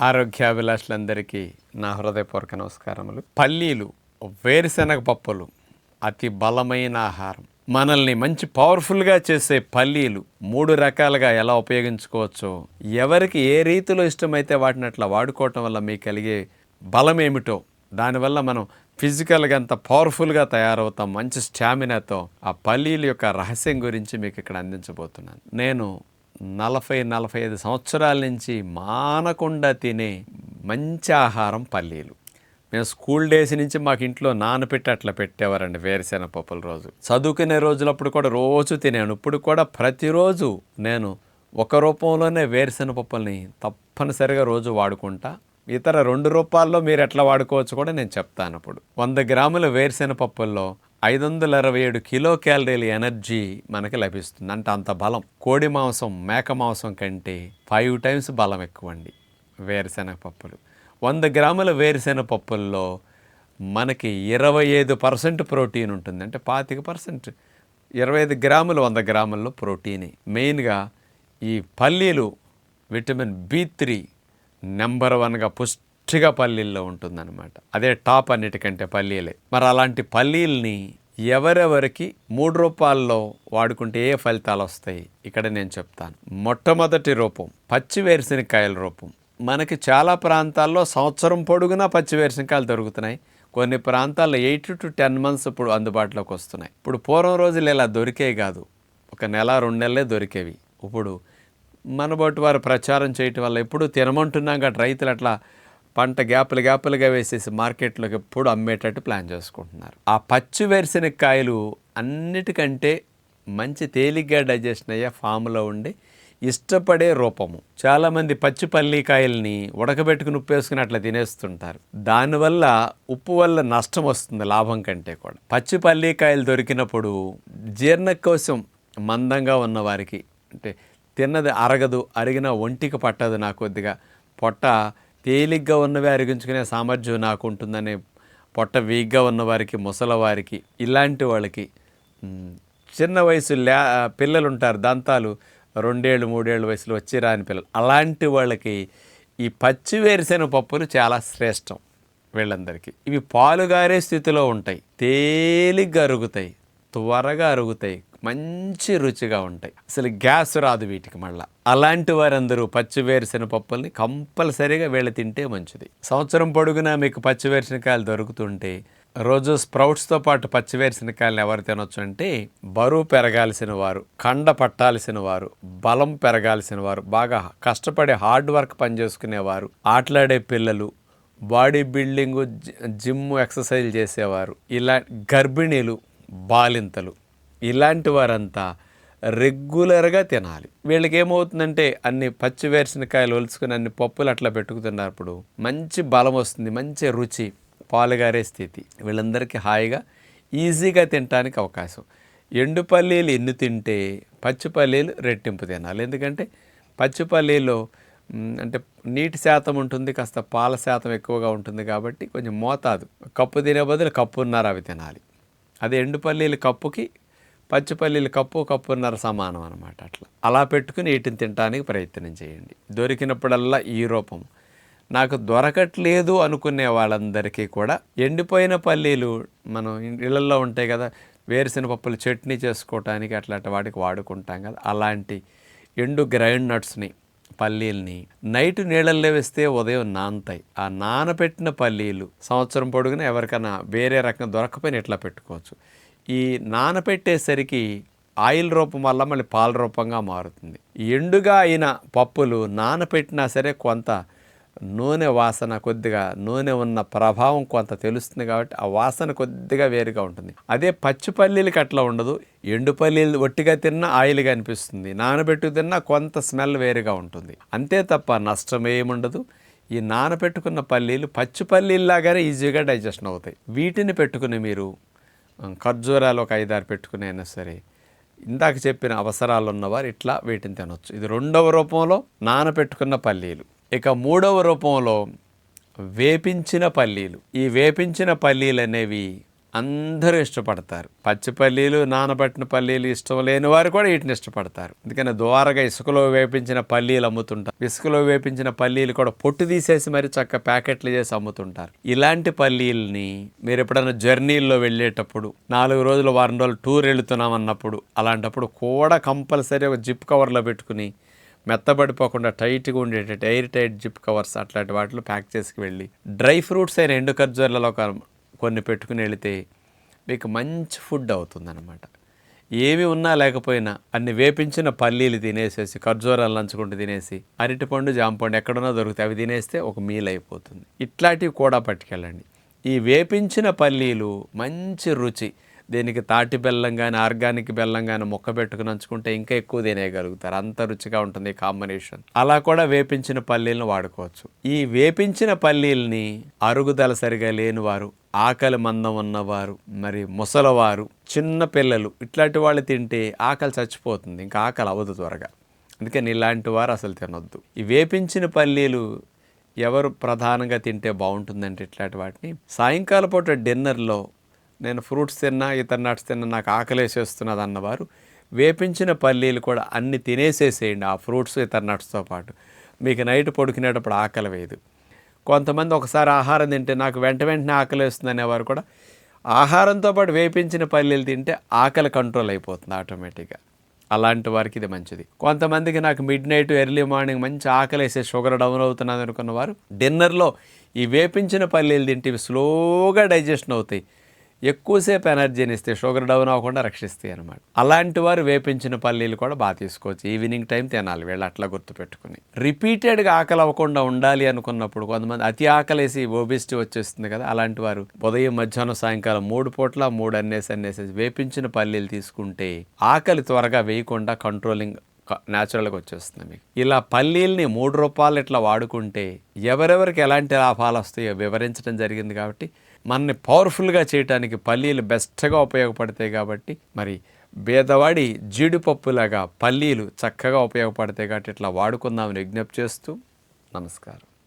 ఆరోగ్యాభిలాషులందరికీ నా హృదయపూర్వక నమస్కారములు. పల్లీలు వేరుశనగ పప్పులు అతి బలమైన ఆహారం. మనల్ని మంచి పవర్ఫుల్గా చేసే పల్లీలు మూడు రకాలుగా ఎలా ఉపయోగించుకోవచ్చో ఎవరికి ఏ రీతిలో ఇష్టమైతే వాటిని అట్లా వాడుకోవటం వల్ల మీకు కలిగే బలం ఏమిటో దానివల్ల మనం ఫిజికల్గా అంత పవర్ఫుల్గా తయారవుతాం మంచి స్టామినాతో ఆ పల్లీల యొక్క రహస్యం గురించి మీకు ఇక్కడ అందించబోతున్నాను. నేను నలభై నలభై ఐదు సంవత్సరాల నుంచి మానకుండా తినే మంచి ఆహారం పల్లీలు. మేము స్కూల్ డేస్ నుంచి మాకు ఇంట్లో నానపెట్టి అట్లా పెట్టేవారండి వేరుశెనగ పప్పుల రోజు. చదువుకునే రోజులప్పుడు కూడా రోజు తినాను ఇప్పుడు కూడా ప్రతిరోజు నేను ఒక రూపంలోనే వేరుశెనగ పప్పుల్ని తప్పనిసరిగా రోజు వాడుకుంటా. ఇతర రెండు రూపాల్లో మీరు ఎట్లా వాడుకోవచ్చు కూడా నేను చెప్తాను అప్పుడు వంద గ్రాముల వేరుశెనగ పప్పుల్లో ఐదు వందల ఇరవై ఏడు కిలో క్యాలరీల ఎనర్జీ మనకి లభిస్తుంది. అంటే అంత బలం. కోడి మాంసం మేక మాంసం కంటే ఫైవ్ టైమ్స్ బలం ఎక్కువ అండి వేరుశెనగ పప్పులు వంద గ్రాముల వేరుశెనగ పప్పుల్లో మనకి ఇరవై ఐదు పర్సెంట్ ప్రోటీన్ ఉంటుంది. అంటే పాతిక పర్సెంట్. ఇరవై ఐదు గ్రాములు వంద గ్రాముల్లో ప్రోటీన్. మెయిన్గా ఈ పల్లీలు విటమిన్ బి త్రీ నెంబర్ వన్గా పుష్టిగా పల్లీల్లో ఉంటుందన్నమాట. అదే టాప్ అన్నిటికంటే పల్లీలే. మరి అలాంటి పల్లీల్ని ఎవరెవరికి మూడు రూపాల్లో వాడుకుంటే ఏ ఫలితాలు వస్తాయి? ఇక్కడ నేను చెప్తాను. మొట్టమొదటి రూపం పచ్చి వేరుశనకాయల రూపం. మనకి చాలా ప్రాంతాల్లో సంవత్సరం పొడుగునా పచ్చి వేరుశనకాయలు దొరుకుతున్నాయి. కొన్ని ప్రాంతాల్లో ఎయిట్ టు టెన్ మంత్స్ ఇప్పుడు అందుబాటులోకి వస్తున్నాయి. ఇప్పుడు పూర్వం రోజులు ఇలా దొరికేవి కాదు. ఒక నెల రెండు నెలలే దొరికేవి. ఇప్పుడు మన బట్టి వారు ప్రచారం చేయటం వల్ల ఎప్పుడు తినమంటున్నాం కాబట్టి రైతులు అట్లా పంట గ్యాపులు గ్యాపులుగా వేసేసి మార్కెట్లోకి ఎప్పుడు అమ్మేటట్టు ప్లాన్ చేసుకుంటున్నారు. ఆ పచ్చి వేరుశనగకాయలు అన్నిటికంటే మంచి తేలిగ్గా డైజెషన్ అయ్యే ఫామ్లో ఉండి ఇష్టపడే రూపము. చాలామంది పచ్చి పల్లికాయల్ని ఉడకబెట్టుకుని ఉప్పు వేసుకుని అట్లా తినేస్తుంటారు. దానివల్ల ఉప్పు వల్ల నష్టం వస్తుంది లాభం కంటే కూడా. పచ్చి పల్లికాయలు దొరికినప్పుడు జీర్ణకోశం మందంగా ఉన్న వారికి అంటే తిన్నది అరగదు అరిగిన ఒంటికి పట్టదు నా కొద్దిగా. పొట్ట తేలిగ్గా ఉన్నవి అరిగించుకునే సామర్థ్యం నాకు ఉంటుందనే పొట్ట వీక్గా ఉన్నవారికి ముసలవారికి ఇలాంటి వాళ్ళకి చిన్న వయసు లే పిల్లలు ఉంటారు దంతాలు రెండేళ్ళు మూడేళ్ళు వయసులో వచ్చి రాని పిల్లలు. అలాంటి వాళ్ళకి ఈ పచ్చి వేరుశెనగ పప్పులు చాలా శ్రేష్టం వీళ్ళందరికీ. ఇవి పాలుగారే స్థితిలో ఉంటాయి తేలిగ్గా అరుగుతాయి త్వరగా అరుగుతాయి మంచి రుచిగా ఉంటాయి. అసలు గ్యాస్ రాదు వీటికి మళ్ళీ. అలాంటి వారందరూ పచ్చి పప్పుల్ని కంపల్సరీగా వీళ్ళు తింటే మంచిది. సంవత్సరం పొడుగునా మీకు పచ్చి వేరుశనకాయలు దొరుకుతుంటే రోజు స్ప్రౌట్స్తో పాటు పచ్చి వేరుశనకాయలు ఎవరు తినొచ్చు అంటే బరువు పెరగాల్సిన వారు కండ పట్టాల్సిన వారు బలం పెరగాల్సిన వారు బాగా కష్టపడే హార్డ్ వర్క్ పనిచేసుకునేవారు ఆటలాడే పిల్లలు బాడీ బిల్డింగు జి- జిమ్ ఎక్సర్సైజ్ చేసేవారు ఇలా గర్భిణీలు బాలింతలు. ఇలాంటి వారంతా రెగ్యులర్గా తినాలి. వీళ్ళకి ఏమవుతుందంటే అన్ని పచ్చి వేరుశనకాయలు ఒలుచుకుని అన్ని పప్పులు అట్లా పెట్టుకుతున్నప్పుడు మంచి బలం వస్తుంది మంచి రుచి పాలుగారే స్థితి. వీళ్ళందరికీ హాయిగా ఈజీగా తినడానికి అవకాశం. ఎండు పల్లీలు ఎన్ని తింటే పచ్చి పల్లీలు రెట్టింపు తినాలి. ఎందుకంటే పచ్చి పల్లీలో అంటే నీటి శాతం ఉంటుంది కాస్త పాల శాతం ఎక్కువగా ఉంటుంది కాబట్టి కొంచెం మోతాదు. కప్పు తినే బదులు కప్పున్నర అవి తినాలి. అదే ఎండు పల్లీలు కప్పుకి పచ్చిపల్లీలు కప్పు కప్పున్నర సమానం అనమాట అట్లా. అలా పెట్టుకుని వీటిని తినడానికి ప్రయత్నం చేయండి. దొరికినప్పుడల్లా ఈ రూపం. నాకు దొరకట్లేదు అనుకునే వాళ్ళందరికీ కూడా ఎండిపోయిన పల్లీలు మనం ఇళ్ళల్లో ఉంటాయి కదా వేరుశెనగ పప్పులు చట్నీ చేసుకోవటానికి అట్లాంటి వాటికి వాడుకుంటాం కదా అలాంటి ఎండు గ్రైండ్ నట్స్ని పల్లీల్ని నైట్ నీళ్ళల్లో వేస్తే ఉదయం నానతాయి. ఆ నానబెట్టిన పల్లీలు సంవత్సరం పొడుగున ఎవరికైనా వేరే రకంగా దొరకపోయినా ఇట్లా పెట్టుకోవచ్చు. ఈ నానపెట్టేసరికి ఆయిల్ రూపం వల్ల మళ్ళీ పాల రూపంగా మారుతుంది. ఎండుగా అయిన పప్పులు నానపెట్టినా సరే కొంత నూనె వాసన కొద్దిగా నూనె ఉన్న ప్రభావం కొంత తెలుస్తుంది కాబట్టి ఆ వాసన కొద్దిగా వేరుగా ఉంటుంది. అదే పచ్చి పల్లీలకి అట్లా ఉండదు. ఎండు పల్లీలు ఒట్టిగా తిన్నా ఆయిల్గా అనిపిస్తుంది. నానబెట్టు తిన్నా కొంత స్మెల్ వేరుగా ఉంటుంది. అంతే తప్ప నష్టం ఏముండదు. ఈ నానబెట్టుకున్న పల్లీలు పచ్చి పల్లీల్లాగానే ఈజీగా డైజెషన్ అవుతాయి. వీటిని పెట్టుకుని మీరు ఖర్జూరాలు ఒక ఐదారు పెట్టుకుని అయినా సరే ఇందాక చెప్పిన అవసరాలు ఉన్నవారు ఇట్లా వీటిని తినొచ్చు. ఇది రెండవ రూపంలో నానపెట్టుకున్న పల్లీలు. ఇక మూడవ రూపంలో వేపించిన పల్లీలు. ఈ వేపించిన పల్లీలు అనేవి అందరూ ఇష్టపడతారు. పచ్చి పల్లీలు నానబట్టిన పల్లీలు ఇష్టం లేని వారు కూడా వీటిని ఇష్టపడతారు. అందుకని ద్వారగా ఇసుకలో వేపించిన పల్లీలు అమ్ముతుంటారు. ఇసుకలో వేపించిన పల్లీలు కూడా పొట్టు తీసేసి మరి చక్క ప్యాకెట్లు చేసి అమ్ముతుంటారు. ఇలాంటి పల్లీల్ని మీరు ఎప్పుడైనా జర్నీల్లో వెళ్ళేటప్పుడు నాలుగు రోజులు వారం రోజులు టూర్ వెళుతున్నాం అన్నప్పుడు అలాంటప్పుడు కూడా కంపల్సరీ ఒక జిప్ కవర్లో పెట్టుకుని మెత్తబడిపోకుండా టైట్గా ఉండేటట్టు ఎయిర్ టైట్ జిప్ కవర్స్ అట్లాంటి వాటిలో ప్యాక్ చేసుకు వెళ్ళి డ్రై ఫ్రూట్స్ అయిన ఎండు ఖర్జూరాలలో ఒక కొన్ని పెట్టుకుని వెళితే మీకు మంచి ఫుడ్ అవుతుందన్నమాట. ఏమి ఉన్నా లేకపోయినా అన్ని వేపించిన పల్లీలు తినేసేసి ఖర్జూరాలు నంచుకుంటూ తినేసి అరటిపండు జాంపండు ఎక్కడున్నా దొరుకుతాయి. అవి తినేస్తే ఒక మీల్ అయిపోతుంది. ఇట్లాంటివి కూడా పట్టుకెళ్ళండి. ఈ వేపించిన పల్లీలు మంచి రుచి. దీనికి తాటి బెల్లం కానీ ఆర్గానిక్ బెల్లం కానీ మొక్క పెట్టుకుని నంచుకుంటే ఇంకా ఎక్కువ తినేయగలుగుతారు. అంత రుచిగా ఉంటుంది ఈ కాంబినేషన్. అలా కూడా వేపించిన పల్లీలను వాడుకోవచ్చు. ఈ వేపించిన పల్లీల్ని అరుగుదల సరిగా లేని వారు ఆకలి మందం ఉన్నవారు మరి ముసలవారు చిన్న పిల్లలు ఇట్లాంటి వాళ్ళు తింటే ఆకలి చచ్చిపోతుంది. ఇంకా ఆకలి అవ్వదు త్వరగా. అందుకని ఇలాంటి వారు అసలు తినొద్దు. ఈ వేపించిన పల్లీలు ఎవరు ప్రధానంగా తింటే బాగుంటుందంటే ఇట్లాంటి వాటిని. సాయంకాల పూట డిన్నర్లో నేను ఫ్రూట్స్ తిన్నా ఇతర నట్స్ తిన్నా నాకు ఆకలేసేస్తున్నది అన్నవారు వేపించిన పల్లీలు కూడా అన్ని తినేసేసేయండి ఆ ఫ్రూట్స్ ఇతర నట్స్తో పాటు. మీకు నైట్ పడుకునేటప్పుడు ఆకలి వేయదు. కొంతమంది ఒకసారి ఆహారం తింటే నాకు వెంట వెంటనే ఆకలి వేస్తుంది అనేవారు కూడా ఆహారంతో పాటు వేపించిన పల్లీలు తింటే ఆకలి కంట్రోల్ అయిపోతుంది ఆటోమేటిక్గా. అలాంటి వారికి ఇది మంచిది. కొంతమందికి నాకు మిడ్ నైట్ ఎర్లీ మార్నింగ్ మంచి ఆకలి వేసే షుగర్ డౌన్ అవుతున్నది అనుకున్న వారు డిన్నర్లో ఈ వేపించిన పల్లీలు తింటే స్లోగా డైజెషన్ అవుతాయి. ఎక్కువసేపు ఎనర్జీని ఇస్తే షుగర్ డౌన్ అవ్వకుండా రక్షిస్తాయి అనమాట అలాంటి వారు వేపించిన పల్లీలు కూడా బాగా తీసుకోవచ్చు. ఈవినింగ్ టైం తినాలి వీళ్ళు అట్లా గుర్తుపెట్టుకుని రిపీటెడ్గా ఆకలి అవ్వకుండా ఉండాలి అనుకున్నప్పుడు కొంతమంది అతి ఆకలేసి ఓబిసిటీ వచ్చేస్తుంది కదా అలాంటి వారు ఉదయం మధ్యాహ్నం సాయంకాలం మూడు పూట్ల మూడు అన్నేసి అన్నేసి వేపించిన పల్లీలు తీసుకుంటే ఆకలి త్వరగా వేయకుండా కంట్రోలింగ్ న్యాచురల్గా వచ్చేస్తుంది మీకు. ఇలా పల్లీల్ని మూడు రూపాయలు ఇట్లా వాడుకుంటే ఎవరెవరికి ఎలాంటి లాభాలు వస్తాయో వివరించడం జరిగింది కాబట్టి మనని పవర్ఫుల్గా చేయడానికి పల్లీలు బెస్ట్గా ఉపయోగపడతాయి కాబట్టి మరి బేదవాడి జీడిపప్పులాగా పల్లీలు చక్కగా ఉపయోగపడతాయి కాబట్టి ఇట్లా వాడుకుందామని విజ్ఞప్తి చేస్తూ నమస్కారం.